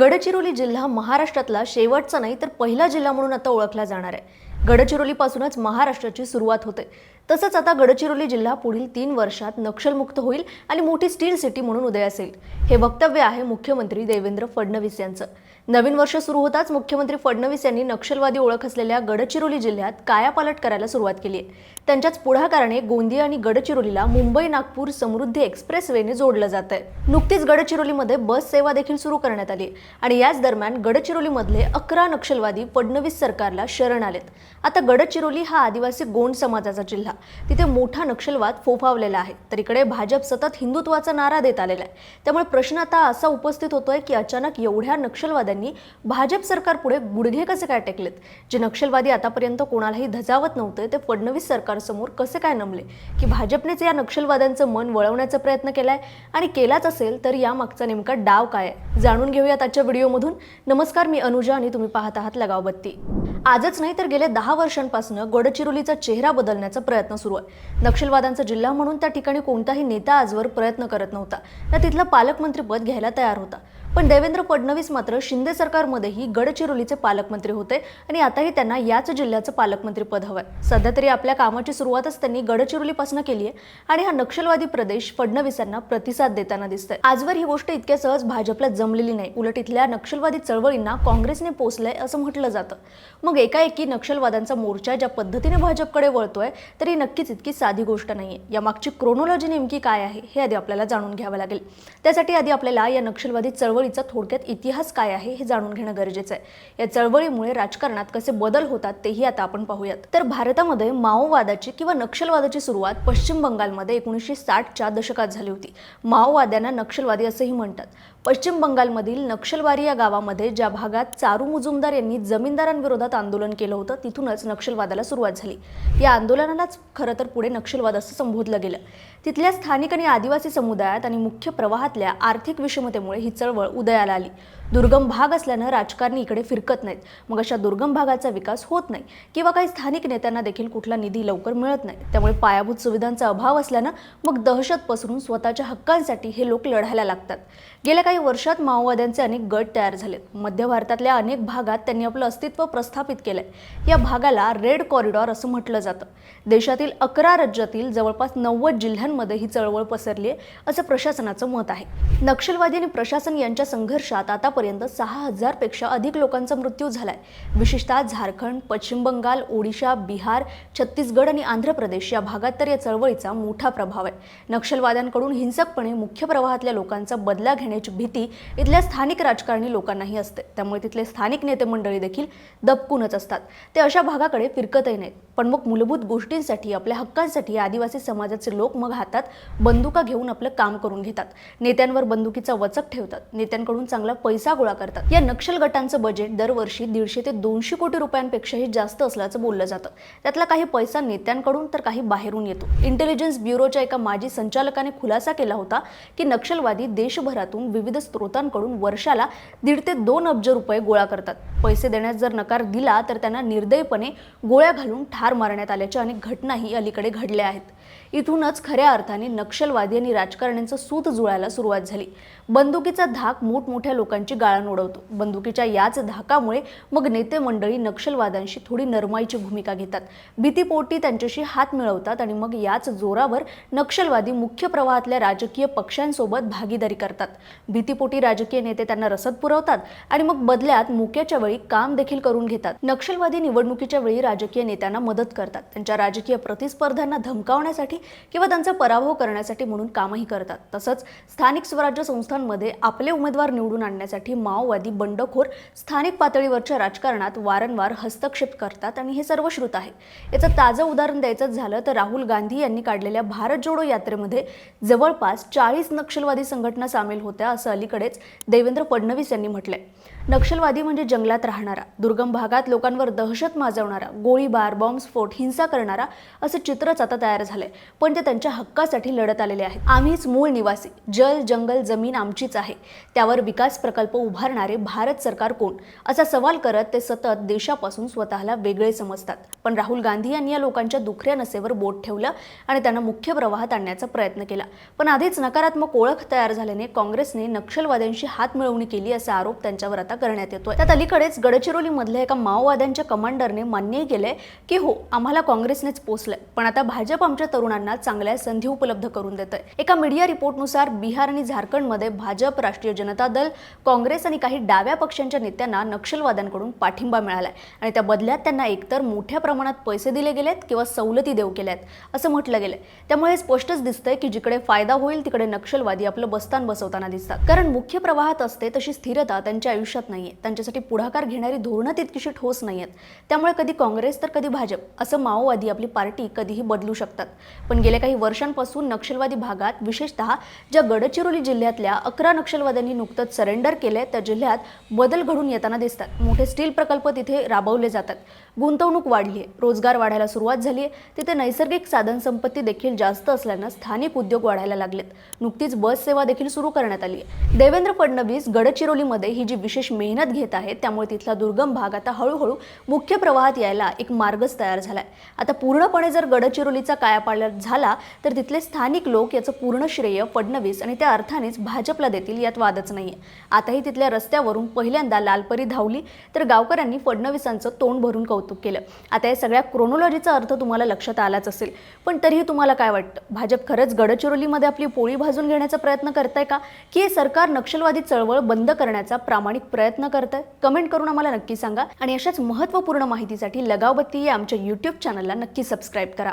गडचिरोली जिल्हा महाराष्ट्रातला शेवटचा नाही तर पहिला जिल्हा म्हणून आता ओळखला जाणार आहे. गडचिरोलीपासूनच महाराष्ट्राची सुरुवात होते. तसंच आता गडचिरोली जिल्हा पुढील तीन वर्षात नक्षलमुक्त होईल आणि मोठी स्टील सिटी म्हणून उदयास येईल हे वक्तव्य आहे मुख्यमंत्री देवेंद्र फडणवीस यांचं. नवीन वर्ष सुरू होताच मुख्यमंत्री फडणवीस यांनी नक्षलवादी ओळख असलेल्या गडचिरोली जिल्ह्यात कायापालट करायला सुरुवात केली आहे. त्यांच्याच पुढाकाराने गोंदिया आणि गडचिरोलीला मुंबई नागपूर समृद्धी एक्सप्रेसवेने जोडलं जात आहे. नुकतीच गडचिरोलीमध्ये बस सेवा देखील सुरू करण्यात आली आणि याच दरम्यान गडचिरोलीमधले अकरा नक्षलवादी फडणवीस सरकारला शरण आलेत. आता गडचिरोली हा आदिवासी गोंड समाजाचा जिल्हा. तिथे मोठा नक्षलवाद फोफावलेला आहे. तर इकडे भाजप सतत हिंदुत्वाचा नारा देत आलेला आहे. त्यामुळे प्रश्न आता असा उपस्थित होतोय की अचानक एवढ्या नक्षलवाद्यांनी भाजप सरकार पुढे गुडघे कसे काय टेकलेत? जे नक्षलवादी आतापर्यंत कोणालाही धजावत नव्हते ते फडणवीस सरकारसमोर कसे काय नमले? की भाजपनेच या नक्षलवाद्यांचं मन वळवण्याचा प्रयत्न केलाय? आणि केलाच असेल तर यामागचा नेमका डाव काय आहे? जाणून घेऊयात आजच्या व्हिडिओमधून. नमस्कार मी अनुजा आणि तुम्ही पाहत आहात लगावबत्ती. आजच नाही तर गेल्या दहा वर्षांपासून गडचिरोलीचा चेहरा बदलण्याचा प्रयत्न सुरू आहे. नक्षलवादांचा जिल्हा म्हणून त्या ठिकाणी कोणताही नेता आजवर प्रयत्न करत नव्हता. ना तिथलं पालकमंत्रीपद घ्यायला तयार होता. पण देवेंद्र फडणवीस मात्र शिंदे सरकारमध्येही गडचिरोलीचे पालकमंत्री होते आणि आताही त्यांना याच जिल्ह्याचं पालकमंत्री पद हवं आहे सध्या तरी आपल्या कामाची सुरुवातच त्यांनी गडचिरोलीपासून केली आहे आणि हा नक्षलवादी प्रदेश फडणवीसांना प्रतिसाद देताना दिसतंय. आजवर ही गोष्ट इतक्या सहज भाजपला जमलेली नाही. उलट इथल्या नक्षलवादी चळवळींना काँग्रेसने पोचलंय असं म्हटलं जातं. मग एकाएकी नक्षलवादांचा मोर्चा ज्या पद्धतीने भाजपकडे वळतोय तरी नक्कीच इतकी साधी गोष्ट नाहीये. यामागची क्रोनॉलॉजी नेमकी काय आहे हे आधी आपल्याला जाणून घ्यावं लागेल. त्यासाठी आधी आपल्याला या नक्षलवादी चळवळीचा थोडक्यात इतिहास काय आहे हे जाणून घेणं गरजेचं आहे. या चळवळीमुळे राजकारणात कसे बदल होतात तेही आता आपण पाहूयात. तर भारतामध्ये माओवादाची किंवा नक्षलवादाची सुरुवात पश्चिम बंगालमध्ये एकोणीसशे साठच्या दशकात झाली होती. माओवाद्यांना नक्षलवादी असंही म्हणतात. पश्चिम बंगालमधील नक्षलवारी या गावामध्ये ज्या भागात चारू मुजुमदार यांनी जमीनदारांविरोधात आंदोलन केलं होतं तिथूनच नक्षलवादाला सुरुवात झाली. या आंदोलनालाच खरं तर पुढे नक्षलवाद असं संबोधलं गेलं. तिथल्या स्थानिक आणि आदिवासी समुदायात आणि मुख्य प्रवाहातल्या आर्थिक विषमतेमुळे ही चळवळ उदयाला आली. दुर्गम भाग असल्यानं राजकारणी इकडे फिरकत नाहीत. मग अशा दुर्गम भागाचा विकास होत नाही किंवा काही स्थानिक नेत्यांना देखील कुठला निधी लवकर मिळत नाही. त्यामुळे पायाभूत सुविधांचा अभाव असल्यानं मग दहशत पसरून स्वतःच्या हक्कांसाठी हे लोक लढायला लागतात. गेल्या काही वर्षात माओवाद्यांचे अनेक गट तयार झालेत. मध्य भारतातल्या अनेक भागात त्यांनी आपलं अस्तित्व प्रस्थापित केलंय. या भागाला रेड कॉरिडॉर असं म्हटलं जातं. देशातील अकरा राज्यातील जवळपास नव्वद जिल्ह्यांमध्ये ही चळवळ पसरली आहे असं प्रशासनाचं मत आहे. नक्षलवादी आणि प्रशासन यांच्या संघर्षात आतापर्यंत सहा हजारपेक्षा अधिक लोकांचा मृत्यू झालाय. विशेषतः झारखंड पश्चिम बंगाल ओडिशा बिहार छत्तीसगड आणि आंध्र प्रदेश या भागात तर या चळवळीचा मोठा प्रभाव आहे. नक्षलवाद्यांकडून हिंसकपणे मुख्य प्रवाहातल्या लोकांचा बदला घेण्याची भीती इथल्या स्थानिक राजकारणी लोकांनाही असते. त्यामुळे तिथले स्थानिक नेते मंडळी देखील दबकूनच असतात. ते अशा भागाकडे फिरकतही नाहीत. पण मग मूलभूत गोष्टींसाठी आपल्या हक्कांसाठी आदिवासी समाजाचे लोक मग हातात बंदुका घेऊन आपलं काम करून घेतात. नेत्यांवर बंदुकीचा वचक ठेवतात. नेत्यांकडून चांगला पैसा गोळा करतात. या नक्षल गटांचं बजेट दरवर्षी दीडशे ते दोनशे कोटी रुपयांपेक्षाही जास्त असल्याचं बोललं जातं. त्यातला काही पैसा नेत्यांकडून तर काही बाहेरून येतो. इंटेलिजन्स ब्युरोच्या एका माजी संचालकाने खुलासा केला होता की नक्षलवादी देशभरातून विविध स्रोतांकडून वर्षाला दीड ते दोन अब्ज रुपये गोळा करतात. पैसे देण्यास जर नकार दिला तर त्यांना निर्दयपणे गोळ्या घालून ठार मारण्यात आल्याच्या अनेक घटनाही अलीकडे घडल्या आहेत. इथूनच खऱ्या अर्थाने नक्षलवादी आणि राजकारण्यांचं सूत जुळायला सुरुवात झाली. बंदुकीचा धाक मोठमोठ्या लोकांची गाळण उडवतो. बंदुकीच्या याच धाकामुळे मग नेते मंडळी नक्षलवाद्यांशी थोडी नरमाईची भूमिका घेतात. भीतीपोटी त्यांच्याशी हात मिळवतात आणि मग याच जोरावर नक्षलवादी मुख्य प्रवाहातल्या राजकीय पक्षांसोबत भागीदारी करतात. भीतीपोटी राजकीय नेते त्यांना रसद पुरवतात आणि मग बदल्यात मुक्याच्या वेळी काम देखील करून घेतात. नक्षलवादी निवडणुकीच्या वेळी राजकीय नेत्यांना मदत करतात. त्यांच्या राजकीय प्रतिस्पर्ध्यांना धमकावण्यासाठी किंवा त्यांचा पराभव करण्यासाठी म्हणून कामही करतात. तसंच स्थानिक स्वराज्य संस्थांमध्ये आपले उमेदवार निवडून आणण्यासाठी माओवादी बंडखोर स्थानिक पातळीवरच्या राजकारणात वारंवार हस्तक्षेप करतात आणि हे सर्व श्रुत आहे. याचं ताजं उदाहरण द्यायचं झालं तर राहुल गांधी यांनी काढलेल्या भारत जोडो यात्रेमध्ये जवळपास चाळीस नक्षलवादी संघटना सामील होत्या असं अलीकडेच देवेंद्र फडणवीस यांनी म्हटलंय. नक्षलवादी म्हणजे जंगलात राहणारा दुर्गम भागात लोकांवर दहशत माजवणारा गोळीबार बॉम्बस्फोट हिंसा करणारा असं चित्रच आता तयार झालंय. पण ते त्यांच्या हक्कासाठी लढत आलेले आहेत. आम्हीच मूळ निवासी. जल जंगल जमीन आमचीच आहे. त्यावर विकास प्रकल्प उभारणारे भारत सरकार कोण? असा सवाल करत ते सतत देशापासून स्वतःला वेगळे समजतात. पण राहुल गांधी यांनी या लोकांच्या दुखऱ्या नसेवर बोट ठेवलं आणि त्यांना मुख्य प्रवाहात आणण्याचा प्रयत्न केला. पण आधीच नकारात्मक ओळख तयार झाल्याने काँग्रेसने नक्षलवाद्यांशी हातमिळवणी केली असा आरोप त्यांच्यावर आता करण्यात येतोय. त्यात अलीकडेच गडचिरोलीमधल्या एका माओवाद्यांच्या कमांडरने मान्यही केलंय की हो आम्हाला काँग्रेसनेच पोचलंय पण आता भाजप आमच्या तरुणांना चांगल्या संधी उपलब्ध करून देत आहे एका मीडिया रिपोर्टनुसार बिहार आणि झारखंडमध्ये भाजप राष्ट्रीय जनता दल काँग्रेस आणि काही डाव्या पक्षांच्या नेत्यांना नक्षलवाद्यांकडून पाठिंबा मिळालाय. आणि त्या बदल्यात त्यांना एकतर मोठ्या प्रमाणात पैसे दिले गेलेत किंवा सवलती देऊ केल्यात असं म्हटलं गेलंय. त्यामुळे स्पष्टच दिसतंय की जिकडे फायदा होईल तिकडे नक्षलवादी आपलं बस्तान बसवताना दिसतात. कारण मुख्य प्रवाहात असते तशी स्थिरता त्यांच्या आयुष्यात नाहीये. त्यांच्यासाठी पुढाकार घेणारी धोरणं तितकीशी ठोस नाही आहेत त्यामुळे कधी काँग्रेस तर कधी भाजप असं माओवादी आपली पार्टी कधीही बदलू शकतात. पण गेल्या काही वर्षांपासून नक्षलवादी भागात विशेषतः ज्या गडचिरोली जिल्ह्यातल्या अकरा नक्षलवाद्यांनी नुकतंच सरेंडर केलंय त्या जिल्ह्यात बदल घडून येताना दिसतात. मोठे स्टील प्रकल्प तिथे राबवले जातात. गुंतवणूक वाढली आहे. रोजगार वाढायला सुरुवात झाली आहे. तिथे नैसर्गिक साधनसंपत्ती देखील जास्त असल्यानं स्थानिक उद्योग वाढायला लागलेत. नुकतीच बस सेवा देखील सुरू करण्यात आली आहे. देवेंद्र फडणवीस गडचिरोलीमध्ये ही जी विशेष मेहनत घेत आहेत त्यामुळे तिथला दुर्गम भाग आता हळूहळू मुख्य प्रवाहात यायला एक मार्गच तयार झाला आहे आता पूर्णपणे जर गडचिरोलीचा कायापालट झाला तर तिथले स्थानिक लोक याचं पूर्ण श्रेय फडणवीस आणि त्या अर्थानेच भाजपला देतील यात वादच नाहीये. आताही तिथल्या रस्त्यावरून पहिल्यांदा लालपरी धावली तर गावकऱ्यांनी फडणवीसांचं तोंड भरून कौतुक केलं. आता या सगळ्या क्रोनॉलॉजीचा अर्थ तुम्हाला लक्षात आलाच असेल. पण तरीही तुम्हाला काय वाटतं? भाजप खरंच गडचिरोलीमध्ये आपली पोळी भाजून घेण्याचा प्रयत्न करताय का? की हे सरकार नक्षलवादी चळवळ बंद करण्याचा प्रामाणिक प्रयत्न करतंय? कमेंट करून आम्हाला नक्की सांगा. आणि अशाच महत्त्वपूर्ण माहितीसाठी लगावबत्ती या आमच्या यूट्यूब चॅनलला नक्की सबस्क्राईब करा.